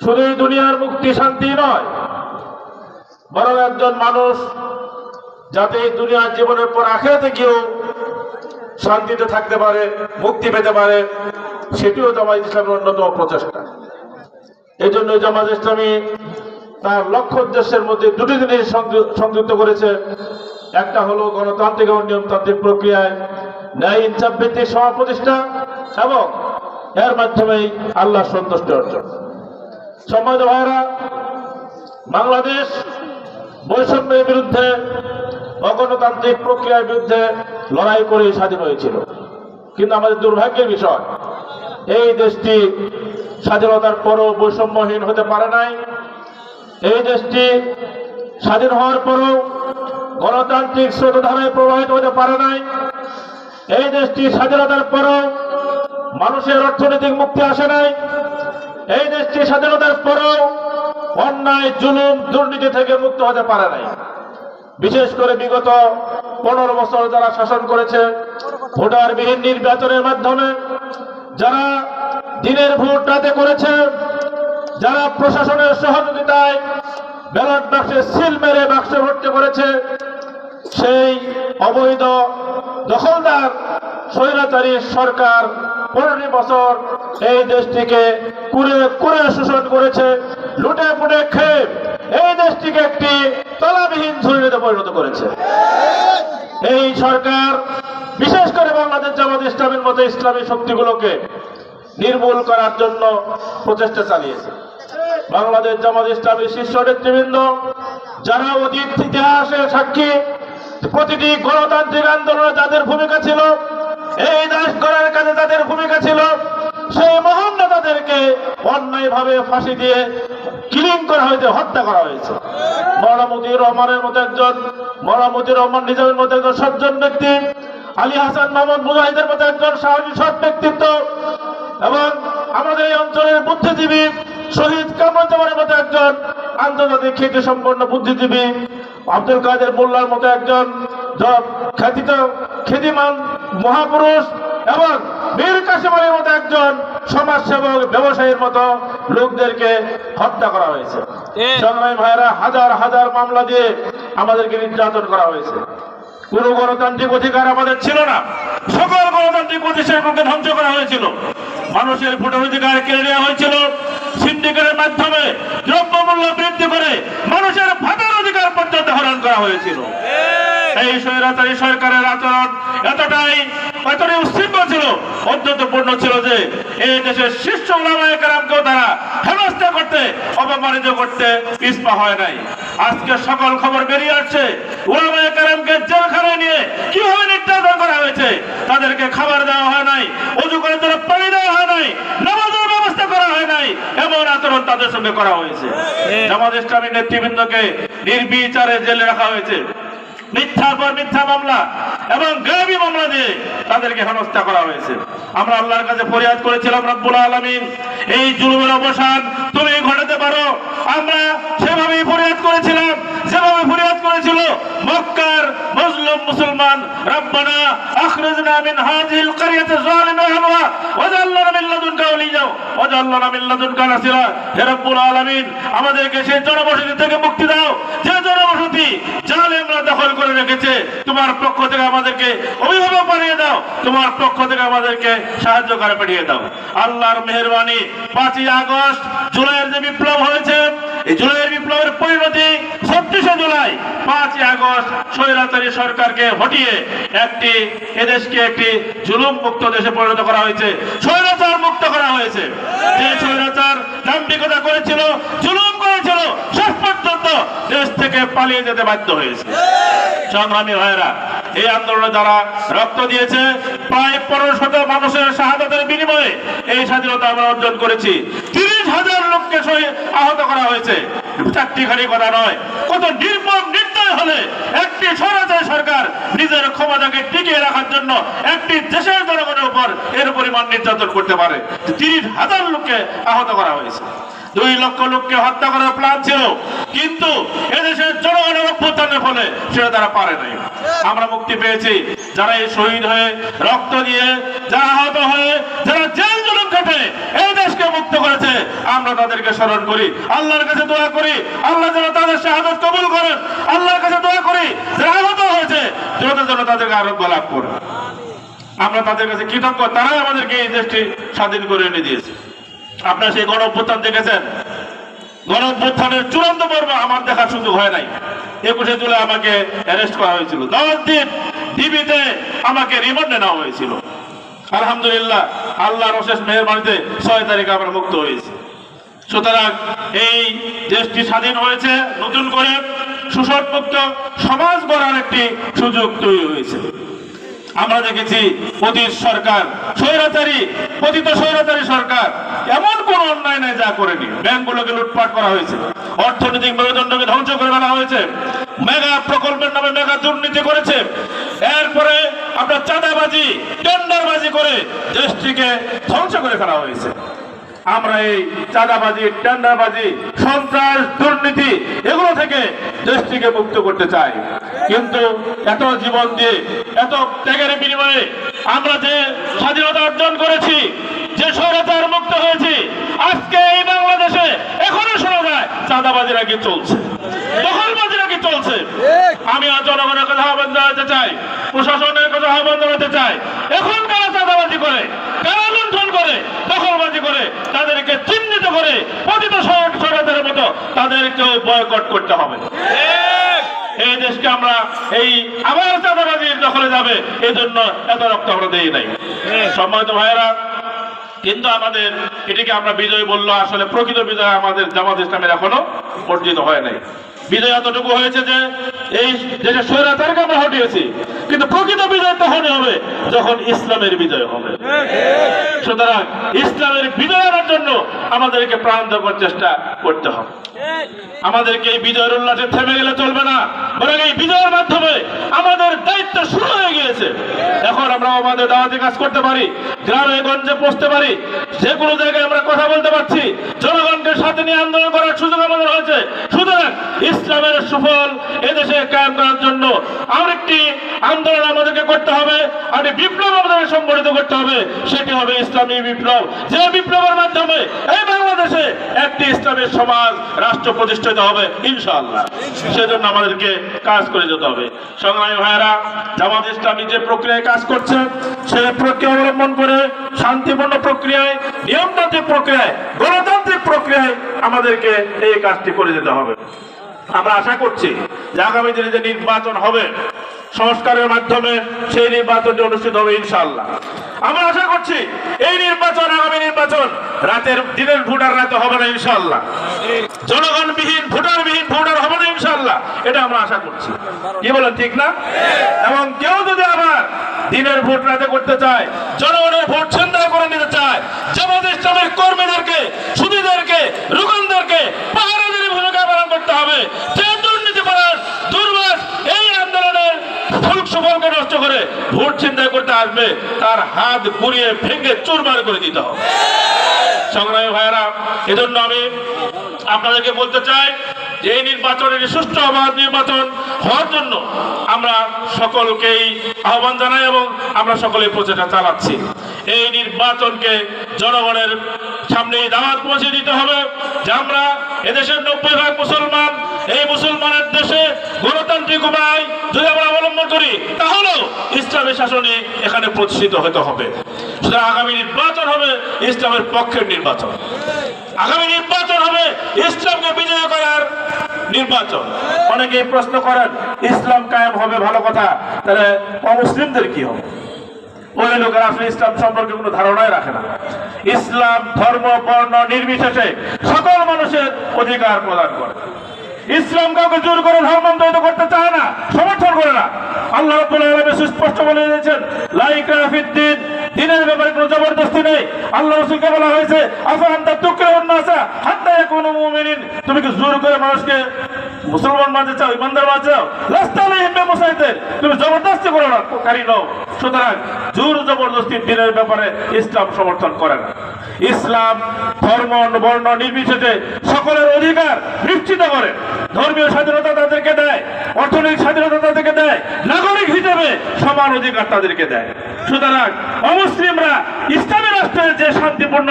শুধুই দুনিয়ার মুক্তি শান্তি নয়, বরং একজন মানুষ যাতে এই দুনিয়ার জীবনের পর আখেরাতে গিয়েও শান্তিতে থাকতে পারে, মুক্তি পেতে পারে, সেটিও জামাত ইসলামের অন্যতম প্রচেষ্টা। এই জন্য জামাত ইসলামী তার লক্ষ্য উদ্দেশ্যের মধ্যে দুটি জিনিস সংযুক্ত করেছে। একটা হলো গণতান্ত্রিক ও নিয়মতান্ত্রিক প্রক্রিয়ায় ন্যায় ইনসাফ ভিত্তিক সমাজ প্রতিষ্ঠা এবং এর মাধ্যমেই আল্লাহ সন্তুষ্টি অর্জন। সমাজ ভাইরা বাংলাদেশ বৈষম্যের বিরুদ্ধে অগণতান্ত্রিক প্রক্রিয়ার বিরুদ্ধে লড়াই করে স্বাধীন হয়েছিল। কিন্তু আমাদের দুর্ভাগ্যের বিষয়, এই দেশটি স্বাধীনতার পরও বৈষম্যহীন হতে পারে নাই। এই দেশটি স্বাধীন হওয়ার পরও গণতান্ত্রিক স্রোতধারায় প্রবাহিত হতে পারে নাই। এই দেশটি স্বাধীনতার পরও মানুষের অর্থনৈতিক মুক্তি আসে নাই। এই দেশটি স্বাধীনতার পরেও অন্যায়, জুলুম, দুর্নীতি থেকে মুক্ত হতে পারে নাই। বিশেষ করে বিগত পনেরো বছর যারা শাসন করেছে, ভোটারবিহীন নির্বাচনের মাধ্যমে যারা দিনের ভোট রাতে করেছে, যারা প্রশাসনের সহযোগিতায় ব্যালট বাক্সে সিল মেরে বাক্সে ভর্তি করেছে, সেই অবৈধ দখলদার, স্বৈরাচারী সরকার পনেরো বছর এই দেশটিকে কুড়ে কুড়ে শোষণ করেছে, লুটে পুটে খেয়ে এই দেশটিকে একটি তলাবিহীন ঝুড়িতে পরিণত করেছে। এই সরকার, বিশেষ করে বাংলাদেশ জামাত ইসলামের মতো ইসলামী শক্তিগুলোকে নির্মূল করার জন্য প্রচেষ্টা চালিয়েছে। বাংলাদেশ জামাত ইসলামী শীর্ষ নেতৃবৃন্দ, যারা অতীত ইতিহাসের সাক্ষী, প্রতিটি গণতান্ত্রিক আন্দোলনে যাদের ভূমিকা ছিল, এই দেশ গড়ার কাজে তাদের ভূমিকা ছিল, সেই মহান নেতাদেরকে অন্যায়ভাবে ফাঁসি দিয়ে কিলিং করা হয়েছে, হত্যা করা হয়েছে। মরামুদির রহমানের মতো একজন মরামুদির রহমান নিজামের মতো একজন সজ্জন ব্যক্তি, আলী হাসান মাহমুদ মুজাহিদের মতো একজন সাহসী, সৎ ব্যক্তিত্ব এবং আমাদের এই অঞ্চলের বুদ্ধিজীবী শহীদ কামরুজ্জামানের মতো একজন আন্তর্জাতিক খ্যাতি সম্পন্ন বুদ্ধিজীবী আব্দুল কাদের মোল্লার মতো একজন খ্যাতিত খ্যাতিমান মহাপুরুষ এবং বীর কাশিম আলীর মতো একজন সমাজসেবক ব্যবসায়ীর মতো লোকদেরকে হত্যা করা হয়েছে। সংগ্রামী ভাইরা হাজার হাজার মামলা দিয়ে আমাদেরকে নির্যাতন করা হয়েছে। কোন গণতান্ত্রিক অধিকার আমাদের ছিল না। সকল গণতান্ত্রিক প্রতিষ্ঠানকে ধ্বংস করা হয়েছিল। মানুষের ভোটার অধিকার কেড়ে নেওয়া হয়েছিল। সিন্ডিকেটের মাধ্যমে দ্রব্যমূল্য বৃদ্ধি করে মানুষের ভোটার অধিকার পর্যন্ত হরণ করা হয়েছিল। এই স্বৈরাচারী সরকারের আচরণ এতটাই এতটাই উচ্ছৃঙ্খল ছিল অত্যন্তপূর্ণ ছিল যে এই দেশের শীর্ষ ওলামায়ে তারা হেনস্থা করতে অপমানিত করতে পিছপা হয় নাই। আজকে সকল খবর বেরিয়ে আসছে ওলামায়ে কেরামকে জেলখানায় নিয়ে কীভাবে নির্যাতন করা হয়েছে? তাদেরকে খাবার দেওয়া হয় নাই অজু করার জন্য পানি দেওয়া হয় নাই নামাজের ব্যবস্থা করা হয় নাই এমন আচরণ তাদের সঙ্গে করা হয়েছে। জামাত ইসলামী নেতৃবৃন্দকে নির্বিচারে জেলে রাখা হয়েছে। মিথ্যার পর মিথ্যা মামলা এবং গাবি মামলা দিয়ে তাদেরকে হেনস্থা করা হয়েছে। আমরা আল্লাহর কাছে ফরিয়াদ করেছিলাম, রব্বুল আলমিন, এই জুলুমের অবসান তুমি ঘটাতে পারো। আমরা সেভাবেই ফরিয়াদ করেছিলাম, যেভাবে ফরিয়াদ করেছিল মক্কার মুসলিম মুসলমান, রব্বানা আখরিজনা মিন হাযিহিল ক্বরিয়াতি যালিমা আহলুহা ওয়াজআলনা মিন লাদুনকা ওলিয়া। ওয়াজআলনা মিন লাদুনকা নাসিরা, হে রব্বুল আলামিন, আমাদেরকে সেই জনবসতি থেকে মুক্তি দাও। যে জনবসতি জালেমরা দখল করে রেখেছে, তোমার পক্ষ থেকে আমাদেরকে অভিভাবক বানিয়ে দাও, তোমার পক্ষ থেকে আমাদেরকে সাহায্য করে পাঠিয়ে দাও। আল্লাহর মেহেরবানি, পাঁচই আগস্ট, জুলাইয়ের যে বিপ্লব হয়েছে, এই জুলাইয়ের বিপ্লবের পরিণতি ছত্রিশে জুলাই, পাঁচই আগস্ট, স্বৈরাচারী সরকারকে হটিয়ে একটি, এদেশকে একটি জুলুম মুক্ত দেশে পরিণত করা হয়েছে, স্বৈরাচার মুক্ত করা হয়েছে। যে স্বৈরাচার দাম্ভিকতা করেছিল, জুলুম করেছিল, শেষ পর্যন্ত দেশ থেকে পালিয়ে যেতে বাধ্য হয়েছে। সংগ্রামী ভাইরা এই আন্দোলনে যারা রক্ত দিয়েছে প্রায় পনেরো শত মানুষের শাহাদাতের বিনিময়ে এই স্বাধীনতা আমরা অর্জন করেছি। তিরিশ হাজার লোককে আহত করা হয়েছে। চারটি খানি কথা নয়, কত নির্মম নির্দয় হলে একটি স্বরাচারী সরকার নিজের ক্ষমতাকে টিকিয়ে রাখার জন্য একটি দেশের জনগণের উপর এর পরিমাণ নির্যাতন করতে পারে। তিরিশ হাজার লোককে আহত করা হয়েছে। দুই লক্ষ লোককে হত্যা করার প্ল্যান ছিল, কিন্তু জনগণের ফলে সেটা তারা পারে নাই। আমরা মুক্তি পেয়েছি। যারা এই শহীদ হয়ে রক্ত দিয়ে, যারা আহত হয়ে, যারা জেল জুলুম খেটে এই দেশকে মুক্ত করেছে, আমরা তাদেরকে স্মরণ করি। আল্লাহর কাছে দোয়া করি। আল্লাহ যেন তাদের শাহাদত কবুল করেন। আল্লাহর কাছে দোয়া করি। যারা আহত হয়েছে দ্রুত যেন তাদেরকে আরোগ্য লাভ করুন আমরা তাদের কাছে কৃতজ্ঞ। তারাই আমাদেরকে এই দেশটি স্বাধীন করে এনে দিয়েছে। আপনারা সেই গণ অভ্যুত্থান দেখেছেন? গণ অভ্যুত্থানের চূড়ান্ত পর্ব আমার দেখার সুযোগ হয় নাই। একুশে জুলাই আমাকে অ্যারেস্ট করা হয়েছিল। দশ দিন ডিবিতে আমাকে রিমান্ডে নেওয়া হয়েছিল। আলহামদুলিল্লাহ, আল্লাহর অশেষ মেহরবানিতে ছয় তারিখে আমরা মুক্ত হয়েছি। সুতরাং এই দেশটি স্বাধীন হয়েছে, নতুন করে সুসম্পুক্ত সমাজ গড়ার একটি সুযোগ তৈরি হয়েছে। আমরা দেখেছি অতীত সরকার, স্বৈরাচারী, পতিত স্বৈরাচারী সরকার, এমন কোন অন্যায় নাই যা করেনি ব্যাংকগুলোকে লুটপাট করা হয়েছে, অর্থনৈতিক মেরুদণ্ডকে ধ্বংস করে ফেলা হয়েছে, মেগা প্রকল্পের নামে মেগা দুর্নীতি করেছে। এরপরে আপনার চাঁদাবাজি, টেন্ডারবাজি করে দেশটিকে ধ্বংস করে ফেলা হয়েছে। আমরা এই চাঁদাবাজি টেন্ডারবাজি সন্ত্রাস, দুর্নীতি এগুলো থেকে দেশটিকে মুক্ত করতে চাই। কিন্তু এত জীবন দিয়ে, এত ত্যাগের বিনিময়ে আমরা যে স্বাধীনতা অর্জন করেছি, যে স্বৈরাচার মুক্ত হয়েছি, আজকে এই বাংলাদেশে এখনও শোনা যায় চাঁদাবাজি নাকি চলছে? দখলবাজি নাকি চলছে? আমি জনগণের কথা আহ্বান জানাতে চাই, প্রশাসনের কথা আহ্বান জানাতে চাই। এখন কারা চাঁদাবাজি করে? কারা লুণ্ঠন করে দখলবাজি করে তাদেরকে চিহ্নিত করে পতিত সরকারের মতো তাদেরকেও বয়কট করতে হবে। এই দেশকে আমরা এই আবার চাঁদাবাজির দখলে যাবে এই জন্য এত রক্ত আমরা দেই নাই। সম্মানিত ভাইয়েরা কিন্তু আমাদের এটিকে আমরা বিজয় বলল আসলে প্রকৃত বিজয় আমাদের জামাত ইসলামের এখনও অর্জিত হয় নাই। বিজয় এতটুকু হয়েছে যে এই আমরা হটিয়েছি। কিন্তু প্রকৃত বিজয় তখনই হবে যখন ইসলামের বিজয় হবে। সুতরাং ইসলামের বিজয় আনার জন্য আমাদেরকে চেষ্টা করতে হবে। আমাদেরকে এই বিজয়ের উল্লাসে থেমে গেলে চলবে না। বরং এই বিজয়ের মাধ্যমে আমাদের দায়িত্ব শুরু হয়ে গিয়েছে। এখন আমরা আমাদের দাওয়াতি কাজ করতে পারি, গ্রামে গঞ্জে পৌঁছতে পারি যে কোনো জায়গায় আমরা কথা বলতে পারছি জনগণকে সাথে নিয়ে আন্দোলন করার সুযোগ আমাদের হয়েছে। সুতরাং ইসলামের সুফল এদেশে কায়েম করার জন্য আরেকটি আন্দোলন আমাদেরকে করতে হবে আর বিপ্লব আমাদের সংগঠিত করতে হবে, সেটি হবে ইসলামী বিপ্লব। যে বিপ্লবের মাধ্যমে এই বাংলাদেশে একটি ইসলামের সমাজ, রাষ্ট্র প্রতিষ্ঠিত হবে, ইনশাআল্লাহ। সেজন্য আমাদেরকে কাজ করে যেতে হবে। সংগ্রামী ভাইয়েরা, জামাত ইসলামী যে প্রক্রিয়ায় কাজ করছে, সেই প্রক্রিয়া অবলম্বন করে শান্তিপূর্ণ প্রক্রিয়ায়, নিয়মতান্ত্রিক প্রক্রিয়ায় গণতান্ত্রিক প্রক্রিয়ায় আমাদেরকে এই কাজটি করে যেতে হবে। আমরা আশা করছি যে আগামী দিনে যে নির্বাচন হবে, সংস্কারের মাধ্যমে সেই নির্বাচনটি অনুষ্ঠিত হবে ইনশাআল্লাহ। আমরা আশা করছি এই নির্বাচন, আগামী নির্বাচন রাতের, দিনের ভোটার রাতে হবে না ইনশাআল্লাহ। জনগণবিহীন, ভোটারবিহীন ভোটার হবে না ইনশাআল্লাহ। এটা আমরা আশা করছি। কি বলেন, ঠিক না? এবং কেউ যদি আবার দিনের ভোট রাতে করতে চায়, জনগণের ভোট ছিনতাই করে নিতে চায় জামাত ইসলামের কর্মীদেরকে সুদীদেরকে রুকনদেরকে পাহারাদের ভূমিকা পালন করতে হবে যে দুর্নীতি পালন দুর্বাস এই আন্দোলনের ফুল সুফলকে নষ্ট করে ভোট চিন্তা আসবে তার হাত ঘুরিয়ে ভেঙে চুরমার করে দিতে হবে। সংগ্রামী ভাইয়েরা, এজন্য আমি আপনাদেরকে বলতে চাই যে এই নির্বাচনের সুষ্ঠু অবাধ নির্বাচন হওয়ার জন্য আমরা সকলকেই আহ্বান জানাই এবং আমরা সকলে প্রচেষ্টা চালাচ্ছি। এই নির্বাচনকে জনগণের সামনে দাওয়াত পৌঁছে দিতে হবে, যে আমরা এদেশের নব্বই ভাগ মুসলমান, এই মুসলমানের দেশে গণতান্ত্রিক উপায় যদি আমরা অবলম্বন করি, তাহলেও ইসলামের শাসনে এখানে প্রতিষ্ঠিত হতে হবে। সুতরাং আগামী নির্বাচন হবে ইসলামের পক্ষের নির্বাচন। আগামী নির্বাচন হবে ইসলামকে বিজয় করার নির্বাচন। অনেকেই প্রশ্ন করেন, ইসলাম কায়েম হবে ভালো কথা, তাহলে অমুসলিমদের কি হবে? ওই লোকেরা আসলে ইসলাম সম্পর্কে কোনো ধারণাই রাখে না। ইসলাম ধর্ম, বর্ণ, নির্বিশেষে সকল মানুষের অধিকার প্রদান করে। ইসলাম কাউকে জোর করে ধর্মান্তরিত করতে চায় না, সমর্থন করে না। আল্লাহ রাব্বুল আলামিন সুস্পষ্ট বলে দিয়েছেন, লাইক রাফিদ্দিন দিনের ব্যাপারে কোনো জবরদস্তি নেই। আল্লাহ রাসূলকে বলা হয়েছে, আফা আনতা তুকরাহুন নাসা, হাত্তা ইয়াকুনু মুমিনিন। তুমি কি জোর করে মানুষকে মুসলমান মাঝে চাও ইমানদার মাঝে চাও লাস্তা আলাইহিম বিমুসাইতির তুমি জবরদস্তি করো না কারি নও। সুতরাং জোর জবরদস্তি দিনের ব্যাপারে ইসলাম সমর্থন করে না ইসলাম, ধর্ম, বর্ণ নির্বিশেষে সকলের অধিকার নিশ্চিত করে। ধর্মীয় স্বাধীনতা তাদেরকে দেয়, অর্থনৈতিক স্বাধীনতা তাদেরকে দেয়, নাগরিক হিসেবে সমান অধিকার তাদেরকে দেয়। সুতরাং অমুসলিমরা ইসলামী রাষ্ট্রে যে শান্তিপূর্ণ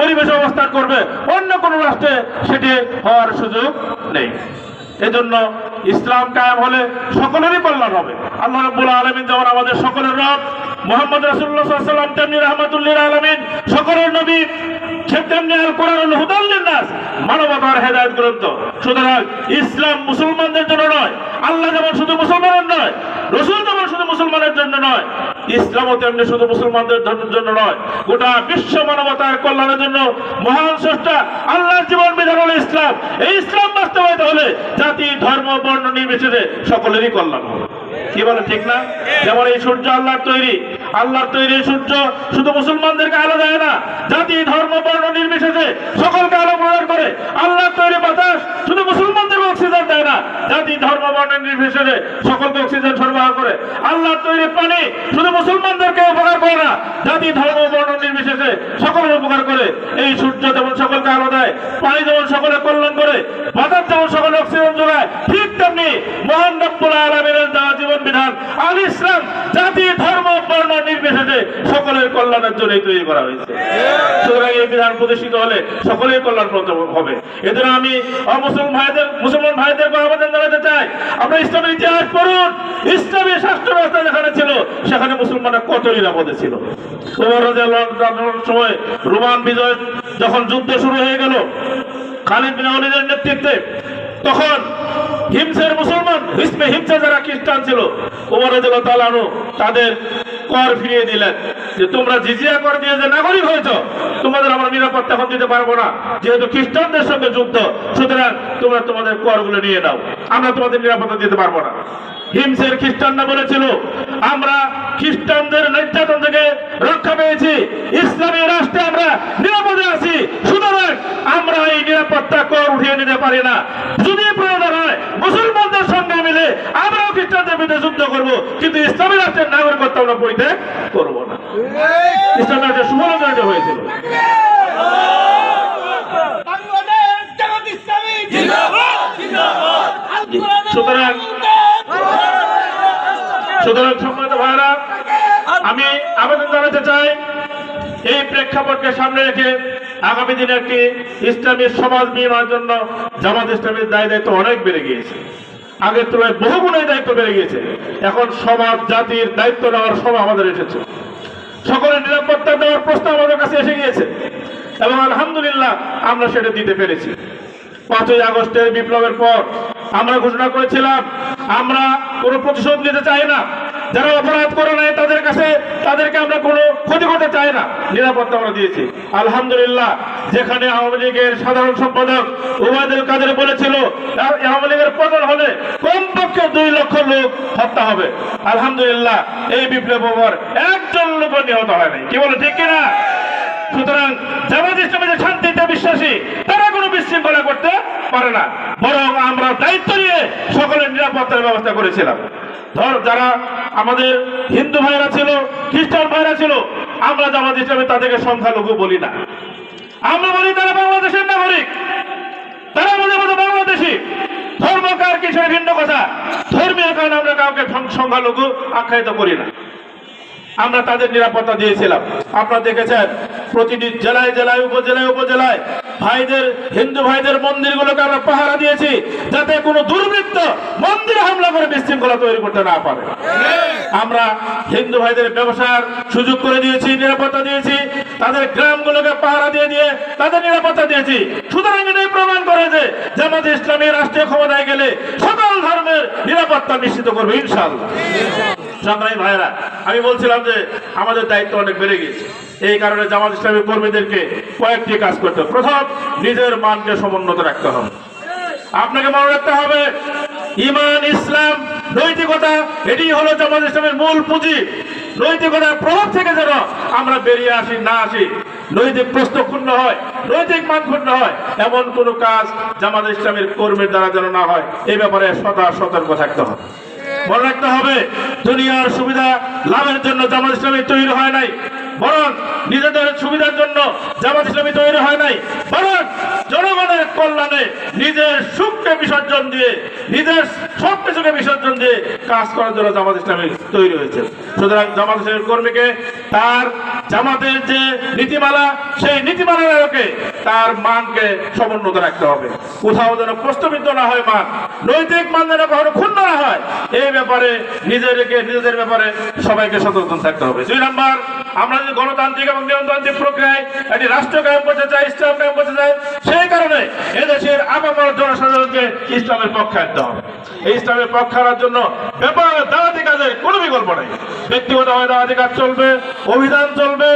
পরিবেশ অবস্থান করবে, অন্য কোনো রাষ্ট্রে সেটি হওয়ার সুযোগ নেই। এজন্য ইসলাম কায়েম হলে সকলেরই কল্যাণ হবে। আল্লাহ রাব্বুল আলামিন যেমন আমাদের সকলের রব, মোহাম্মদ আলাইহি ওয়াসাল্লাম, তেমনি রাহমাতুল্লিল আলামিন সকলের নবী ইসলাম মুসলমানদের জন্য নয়, আল্লাহ যেমন শুধু মুসলমানের নয়, রসুল যেমন শুধু মুসলমানের জন্য নয় ইসলামও তেমনি শুধু মুসলমানদের ধর্মের জন্য নয়, গোটা বিশ্ব মানবতার কল্যাণের জন্য মহান স্রষ্টা আল্লাহর জীবন বিধান হলো ইসলাম। এই ইসলাম বাস্তবায়িত হলে জাতি, ধর্ম, বর্ণ নির্বিশেষে সকলেরই কল্যাণ হবে। কি বলে ঠিক না? যেমন এই সূর্য আল্লাহর তৈরি। আল্লাহর তৈরি সূর্য শুধু মুসলমানদেরকে আলো দেয় না, জাতি, ধর্ম, বর্ণ নির্বিশেষে সকলকে আলো প্রদান করে। আল্লাহর তৈরি বাতাস শুধু মুসলমানদের অক্সিজেন দেয় না। জাতি, ধর্ম, বর্ণ, নির্বিশেষে সকলকে অক্সিজেন সরবরাহ করে। আল্লাহ তৈরি পানি শুধু মুসলমানদেরকে উপকার করে না, জাতি, ধর্ম, বর্ণ, নির্বিশেষে সকলের উপকার করে। এই সূর্য যেমন সকলকে আলো দেয়, পানি যেমন সকলে কল্যাণ করে, বাতাস যেমন সকলে অক্সিজেন যোগায়, ঠিক তেমনি মহান রব্বুল জীবন বিধান আল ইসলাম, জাতি, ধর্ম, বর্ণ নির্বিশেষে সকলের কল্যাণের জন্যই তৈরি করা হয়েছে। সুতরাং এই বিধান প্রতিষ্ঠিত হলে সকলের কল্যাণ হবে। এদের আমি অমুসলমান ভাইদের, মুসলমান ভাইদেরকে আবেদন জানাতে চাই, আমরা ইসলামের ইতিহাস পড়ুন। ইসলামী শাস্ত্র ব্যবস্থা যেখানে ছিল, সেখানে মুসলমানরা কত নিরাপদে ছিল। সময় রোমান বিজয় যখন যুদ্ধ শুরু হয়ে গেল, খালিদ বিনাওয়ালিদের নেতৃত্বে, তখন হিমসের মুসলমান হিসমে হিমসে যারা খ্রিস্টান ছিল ওমর তাআলা তাদের কর ফিরিয়ে দিলেন যে তোমরা জিজিয়া কর দিয়ে যে নাগরিক হয়েছ, তোমাদের আমরা নিরাপত্তা এখন দিতে পারব না। যেহেতু খ্রিস্টানদের সঙ্গে যুক্ত, সুতরাং তোমরা তোমাদের করগুলো নিয়ে নাও। আমরা তোমাদের নিরাপত্তা দিতে পারব না। হিমসের খ্রিস্টানরা বলেছিল, আমরা খ্রিস্টানদের নির্যাতন থেকে রক্ষা পেয়েছি। ইসলামী রাষ্ট্রে আমরা নিরাপদে আছি। সুতরাং আমরা এই নিরাপত্তা কর উঠিয়ে নিতে পারি না। যদি প্রয়োজন হয় মুসলমানদের সঙ্গে মিলে আমরাও খ্রিস্টানদের বিরুদ্ধে যুদ্ধ করব কিন্তু ইসলামী রাষ্ট্রের নাগরিকত্ব আমরা পরিত্যাগ করব না। ইসলামী রাষ্ট্রের সুফলতা হয়েছিল। সুতরাং সুতরাং সম্মানিত ভাইরা আমি আবেদন জানাতে চাই এই প্রেক্ষাপটকে সামনে রেখে আগামী দিনে একটি ইসলামী সমাজ নির্মাণের জন্য জামাত ইসলামের দায় দায়িত্ব অনেক বেড়ে গিয়েছে। আগের তুলনায় বহু গুণের দায়িত্ব বেড়ে গিয়েছে। এখন সমাজ, জাতির দায়িত্ব নেওয়ার সময় আমাদের এসেছে। সকলের নিরাপত্তা দেওয়ার প্রস্তাব আমাদের কাছে এসে গিয়েছে। এবং আলহামদুলিল্লাহ আমরা সেটা দিতে পেরেছি। পাঁচই আগস্টের বিপ্লবের পর আমরা ঘোষণা করেছিলাম, আমরা কোনো প্রতিশোধ নিতে চাই না। যারা অপরাধ করে নেয় তাদের কাছে, তাদেরকে আমরা কোনো ক্ষতি করতে চাই না। নিরাপত্তা আমরা দিয়েছি। আলহামদুলিল্লাহ, যেখানে আওয়ামী লীগের সাধারণ সম্পাদক উবায়দুল কাদের বলেছিল আওয়ামী লীগের পতন হলে কমপক্ষে দুই লক্ষ লোক হত্যা হবে। আলহামদুলিল্লাহ, এই বিপ্লব একজন লোক নিহত হয়নি। কি বলে, ঠিক কিনা? সুতরাং জামাত ইসলামে যে শান্তিতে বিশ্বাসী, তারা কোনো বিশৃঙ্খলা করতে পারে না। বরং আমরা দায়িত্ব নিয়ে সকলের নিরাপত্তার ব্যবস্থা করেছিলাম। ধর, যারা আমাদের হিন্দু ভাইরা ছিল, খ্রিস্টান ভাইরা ছিল, আমরা জামাত ইসলামে তাদেরকে সংখ্যালঘু বলি না। আমরা বলি তারা বাংলাদেশের নাগরিক। তারা আমাদের মতো বাংলাদেশি। ধর্ম কার কি সেটা ভিন্ন কথা। ধর্মীয় কারণে আমরা কাউকে সংখ্যালঘু আখ্যায়িত করি না। আমরা তাদের নিরাপত্তা দিয়েছিলাম। আপনারা দেখেছেন প্রতিটি জেলায় জেলায়, উপজেলায় উপজেলায় ভাইদের, হিন্দু ভাইদের মন্দিরগুলোকে আমরা পাহারা দিয়েছি যাতে কোনো দুর্বৃত্ত মন্দিরে হামলা করে বিশৃঙ্খলা তৈরি করতে না পারে। আমরা হিন্দু ভাইদের ব্যবসার সুযোগ করে দিয়েছি, নিরাপত্তা দিয়েছি, তাদের গ্রামগুলোকে পাহারা দিয়ে দিয়ে তাদের নিরাপত্তা দিয়েছি। সুতরাং এটাই প্রমাণ করে যে জামাত ইসলামী রাষ্ট্রীয় ক্ষমতায় গেলে সকল ধর্মের নিরাপত্তা নিশ্চিত করবে, ইনশাআল্লাহ। সংগ্রামী ভাইরা আমি বলছিলাম যে আমাদের দায়িত্ব অনেক বেড়ে গেছে এই কারণে জামাত ইসলামী কর্মীদেরকে কয়েকটি কাজ করতে হবে। প্রথম, নিজের মানকে সমুন্নত রাখতে হবে। আপনাকে মনে রাখতে হবে, ইমান, ইসলাম, নৈতিকতা এটি হলো জামাত ইসলামের মূল পুঁজি। নৈতিকতার প্রভাব থেকে যেন আমরা বেরিয়ে আসি, না আসি, নৈতিক প্রশ্ন ক্ষুণ্ণ হয়, নৈতিক মান ক্ষুণ্ণ হয়, এমন কোনো কাজ জামাত ইসলামের কর্মীর দ্বারা যেন না হয় এই ব্যাপারে সদা সতর্ক থাকতে হবে। মনে রাখতে হবে দুনিয়ার সুবিধা লাভের জন্য জামাত ইসলামী তৈরি হয় নাই। বরং নিজেদের সুবিধার জন্য জামাত ইসলামী তৈরি হয় নাই, বরং জনগণের কল্যাণে নিজের সুখকে বিসর্জন দিয়ে, নিজের সব কিছুকে বিসর্জন দিয়ে কাজ করার জন্য জামাত ইসলামী তৈরি হয়েছে। সুতরাং জামাত ইসলামী কর্মীকে তার জামাতের যে নীতিমালা, সেই নীতিমালার আলোকে তার মানকে সমুন্নত রাখতে হবে। কোথাও যেন প্রশ্নবিদ্ধ না হয় মান, নৈতিক মান যেন কখনো ক্ষুণ্ণ না হয়, এই ব্যাপারে নিজেদেরকে, নিজেদের ব্যাপারে সবাইকে সচেতন থাকতে হবে। দুই নম্বর আমরা যদি গণতান্ত্রিক এবং নিয়মতান্ত্রিক প্রক্রিয়ায় একটি রাষ্ট্র কায়েম করতে চাই, ইসলাম কায়েম করতে চাই, সেই কারণে এদেশের আপামর জনসাধারণকে ইসলামের পক্ষে আনতে হবে। এই ইসলামের পক্ষে আনার জন্য ব্যাপার দাঁড়াতে কাজের কোনো বিকল্প নেই। ব্যক্তিগতভাবে দাঁড়াতে কাজ চলবে অভিধান চলবে